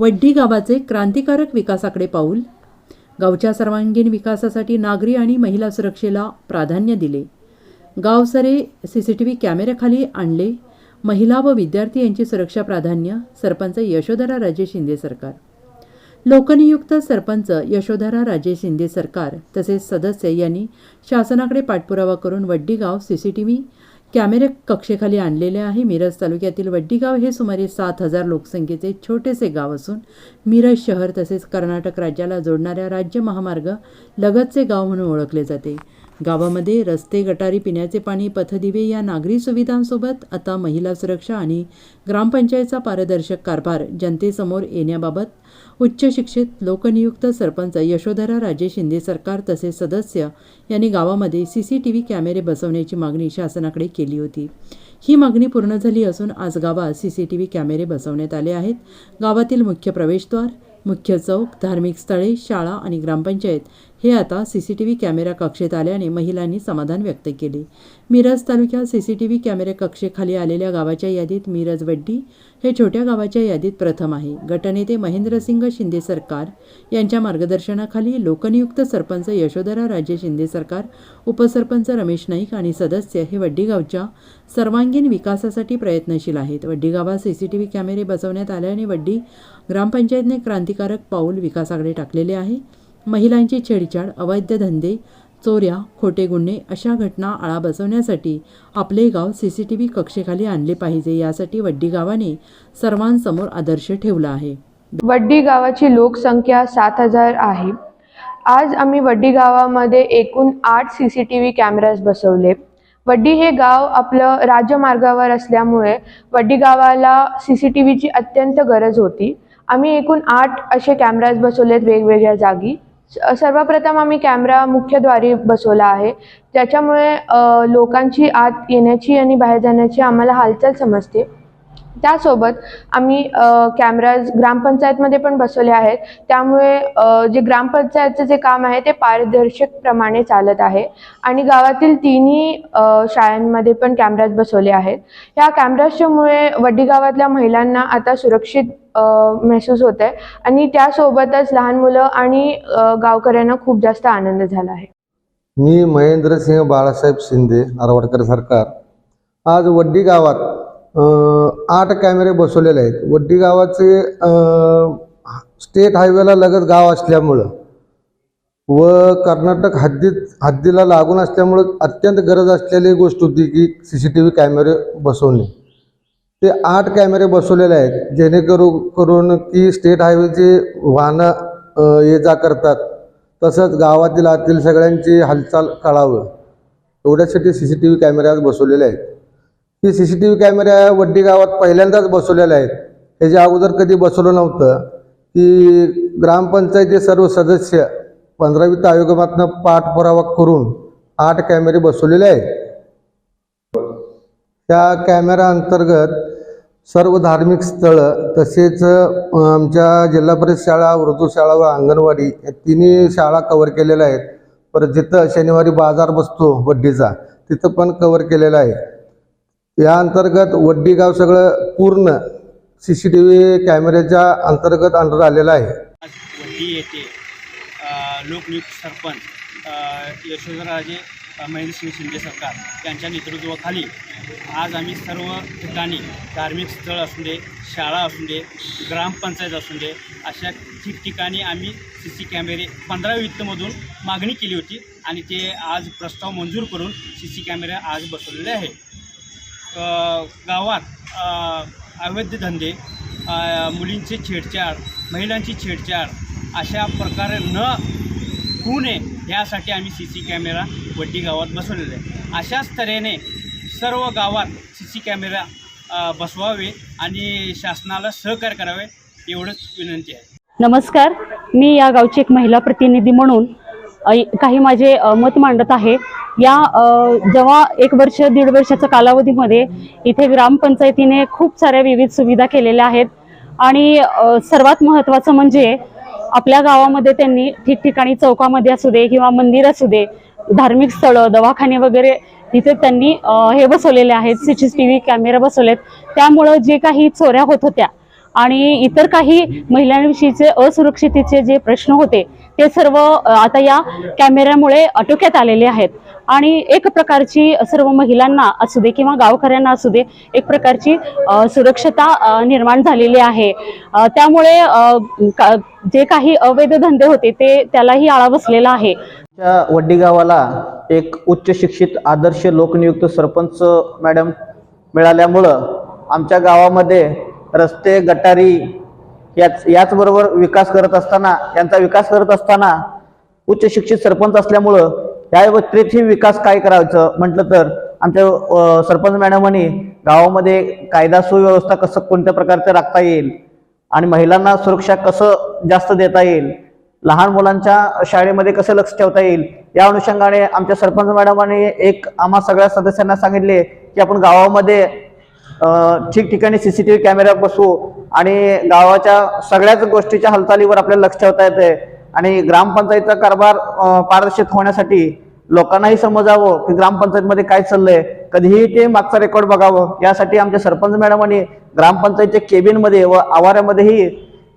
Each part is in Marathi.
वड्डी गावाचे क्रांतिकारक विकासाकडे पाऊल गावच्या सर्वांगीण विकासासाठी नागरी आणि महिला सुरक्षेला प्राधान्य दिले. गावसरे सी सी टी व्ही कॅमेऱ्याखाली आणले. महिला व विद्यार्थी यांची सुरक्षा प्राधान्य सरपंच यशोधरा राजे शिंदे सरकार. लोकनियुक्त सरपंच यशोधरा राजे शिंदे सरकार तसेच सदस्य यांनी शासनाकडे पाठपुरावा करून वड्डी गाव सी सी टी व्ही कॅमेरे कक्षेखाली आणलेले आहे. मिरज तालुक्यातील वड्डीगाव हे सुमारे सात हजार लोकसंख्येचे छोटेसे गाव असून मिरज शहर तसेच कर्नाटक राज्याला जोडणाऱ्या राज्य महामार्ग लगतचे गाव म्हणून ओळखले जाते. गावामध्ये रस्ते गटारी पिण्याचे पाणी पथदिवे या नागरी सुविधांसोबत आता महिला सुरक्षा आणि ग्रामपंचायतचा पारदर्शक कारभार जनतेसमोर येण्याबाबत उच्च शिक्षित लोकनियुक्त सरपंच यशोधरा राजे शिंदे सरकार तसेच सदस्य यांनी गावामध्ये सी सी टी व्ही कॅमेरे बसवण्याची मागणी शासनाकडे केली होती. ही मागणी पूर्ण झाली असून आज गावात सी सी टी व्ही कॅमेरे बसवण्यात आले आहेत. गावातील मुख्य प्रवेशद्वार मुख्य चौक धार्मिक स्थळे शाळा आणि ग्रामपंचायत हे आता C C T V camera कक्षेत आल्याने महिलांनी समाधान व्यक्त केले. मिरज तालुक्यात सी सी टी व्ही कॅमेरे कक्षेखाली आलेल्या गावाच्या यादीत मिरज वड्डी हे छोट्या गावाच्या यादीत प्रथम आहे. गटनेते महेंद्रसिंग शिंदे सरकार यांच्या मार्गदर्शनाखाली लोकनियुक्त सरपंच यशोधरा राजे शिंदे सरकार उपसरपंच रमेश नाईक आणि सदस्य हे वड्डीगावच्या सर्वांगीण विकासासाठी प्रयत्नशील आहेत. वड्डी गावात सी सी टी व्ही कॅमेरे बसवण्यात आल्याने वड्डी ग्रामपंचायतने क्रांतिकारक पाऊल विकासाकडे टाकलेले आहे. महिलांची छेडछाड अवैध धंदे चोऱ्या खोटे गुन्हे अशा घटना आळा बसवण्यासाठी आपले गाव सी सी टी व्ही कक्षेखाली आणले पाहिजे यासाठी वड्डी गावाने सर्वांसमोर आदर्श ठेवला आहे. वड्डी गावाची लोकसंख्या सात हजार आहे. आज आम्ही वड्डी गावामध्ये एकूण आठ C C T V cameras बसवले. वड्डी हे गाव आपलं राज्यमार्गावर असल्यामुळे वड्डी गावाला सी सी टी व्हीची अत्यंत गरज होती. आम्ही एकूण आठ असे कॅमेराज बसवलेत वेगवेगळ्या जागी. सर्वप्रथम आम्ही कॅमेरा मुख्यद्वारी बसवला आहे. त्याच्यामुळे लोकांची आत येण्याची आणि बाहेर जाण्याची आम्हाला हालचाल समजते. त्यासोबत आम्ही कॅमेराज ग्रामपंचायतमध्ये पण बसवले आहेत. त्यामुळे जे ग्रामपंचायतचं जे काम आहे ते पारदर्शकप्रमाणे चालत आहे. आणि गावातील तिन्ही शाळांमध्ये पण कॅमेराज बसवले आहेत. ह्या कॅमेराजच्यामुळे वड्डी गावातल्या महिलांना आता सुरक्षित महसूस होत आहे आणि त्यासोबतच लहान मुलं आणि गावकऱ्यांना खूप जास्त आनंद झाला आहे. मी महेंद्रसिंह बाळासाहेब शिंदे आरवाडकर सरकार. आज वड्डी गावात आठ कॅमेरे बसवलेले आहेत. वड्डी गावाचे स्टेट हायवेला लगत गाव असल्यामुळं व कर्नाटक हद्दीत हद्दीला लागून असल्यामुळं अत्यंत गरज असलेली गोष्ट होती की सी सी टी व्ही कॅमेरे बसवणे. ते आठ कॅमेरे बसवलेले आहेत. जेणेकरून करून की स्टेट हायवेचे वाहनं ये जा करतात. तसंच गावातील आतील सगळ्यांची हालचाल कळावं. एवढ्यासाठी सी सी टी व्ही कॅमेरे आज बसवलेले आहेत. ही C C T V camera Waddi गावात पहिल्यांदाच बसवलेले आहेत. ह्याच्या अगोदर कधी बसवलं नव्हतं. की ग्रामपंचायती सर्व सदस्य पंधरा वित्त आयोगामातनं पाठपुरावा करून आठ कॅमेरे बसवलेले आहेत. त्या कॅमेरा अंतर्गत सर्व धार्मिक स्थळं तसेच आमच्या जिल्हा परिषद शाळा उर्दू शाळा व अंगणवाडी या तिन्ही शाळा कवर केलेल्या आहेत. परत जिथं शनिवारी बाजार बसतो वड्डीचा तिथं पण कवर केलेला आहे. या अंतर्गत वड्डी गाव सगळं पूर्ण सी सी टी व्ही कॅमेऱ्याच्या अंतर्गत अंडर आलेलं आहे. आज वड्डी येथे अ, लोकनियुक्त सरपंच अ, यशोधराजे अ, महेंद्रसिंह शिंदे सरकार यांच्या नेतृत्वाखाली आज आम्ही सर्व ठिकाणी धार्मिक स्थळ असू दे शाळा असू दे ग्रामपंचायत असू दे अशा ठिकठिकाणी आम्ही सी सी कॅमेरे पंधरा वित्तमधून मागणी केली होती आणि ते आज प्रस्ताव मंजूर करून सी सी कॅमेरे आज बसवलेले आहे गावात अवैध धंदे मुलींची छेडछाड महिलांची छेडछाड अशा प्रकारे न होऊ नये यासाठी आम्ही सी सी कॅमेरा वड्डी गावात बसवलेले आहे. अशाच तऱ्हेने सर्व गावात सी सी कॅमेरा बसवावे आणि शासनाला सहकार्य करावे एवढंच विनंती आहे. नमस्कार. मी या गावची एक महिला प्रतिनिधी म्हणून काही माझे मत मांडत आहे. या जेव्हा एक वर्ष दीड वर्षाच्या कालावधीमध्ये इथे ग्रामपंचायतीने खूप साऱ्या विविध सुविधा केलेल्या आहेत. आणि सर्वात महत्त्वाचं म्हणजे आपल्या गावामध्ये त्यांनी ठिकठिकाणी चौकामध्ये असू दे किंवा मंदिर असू दे धार्मिक स्थळं दवाखाने वगैरे तिथे त्यांनी हे बसवलेले आहेत. C C T V camera बसवलेत. त्यामुळं जे काही चोऱ्या होत होत्या आणि इतर काही महिलांविषयीचे असुरक्षितेचे जे प्रश्न होते ते सर्व आता या कॅमेऱ्यामुळे आटोक्यात आलेले आहेत. आणि एक प्रकारची सर्व महिलांना असू दे किंवा गावकऱ्यांना असू दे एक प्रकारची सुरक्षता निर्माण झालेली आहे. त्यामुळे का- जे काही अवैध धंदे होते ते त्यालाही आळा बसलेला आहे. वड्डी गावाला एक उच्च शिक्षित आदर्श लोकनियुक्त सरपंच मॅडम मिळाल्यामुळं आमच्या गावामध्ये रस्ते गटारी याच याचबरोबर विकास करत असताना यांचा विकास करत असताना उच्च शिक्षित सरपंच असल्यामुळं या व्यतिरिक्तही विकास काय करायचं? म्हटलं तर आमच्या सरपंच मॅडमांनी गावामध्ये कायदा सुव्यवस्था कसं कोणत्या प्रकारचं राखता येईल? आणि महिलांना सुरक्षा कसं जास्त देता येईल? लहान मुलांच्या शाळेमध्ये कसं लक्ष ठेवता येईल? या अनुषंगाने आमच्या सरपंच मॅडमांनी एक आम्हा सगळ्या सदस्यांना सांगितले की आपण गावामध्ये ठिकठिकाणी C C T V camera बसवू आणि गावाच्या सगळ्याच गोष्टीच्या हालचालीवर आपल्याला लक्ष ठेवता येते आणि ग्रामपंचायतचा कारभार पारदर्शक होण्यासाठी लोकांनाही समजावं की ग्रामपंचायतमध्ये काय चाललंय. कधीही ते मागचा रेकॉर्ड बघावं. यासाठी आमच्या सरपंच मॅडमांनी ग्रामपंचायतच्या केबिनमध्ये व आवारामध्येही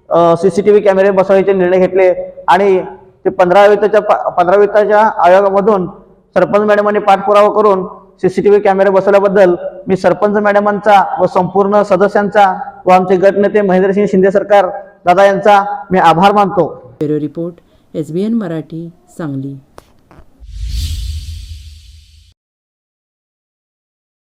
व्ही कॅमेरे बसवायचे निर्णय घेतले. आणि ते पंधरा वित्ताच्या पंधरा वित्ताच्या आयोगामधून सरपंच मॅडमांनी पाठपुरावा करून सीसीटीव्ही कॅमेरे बसवल्याबद्दल मी सरपंच मॅडमांचा व संपूर्ण सदस्यांचा व आमचे गटनेते महेंद्रसिंह शिंदे सरकार दादा यांचा मी आभार मानतो. Bureau report S B N Marathi Sangli.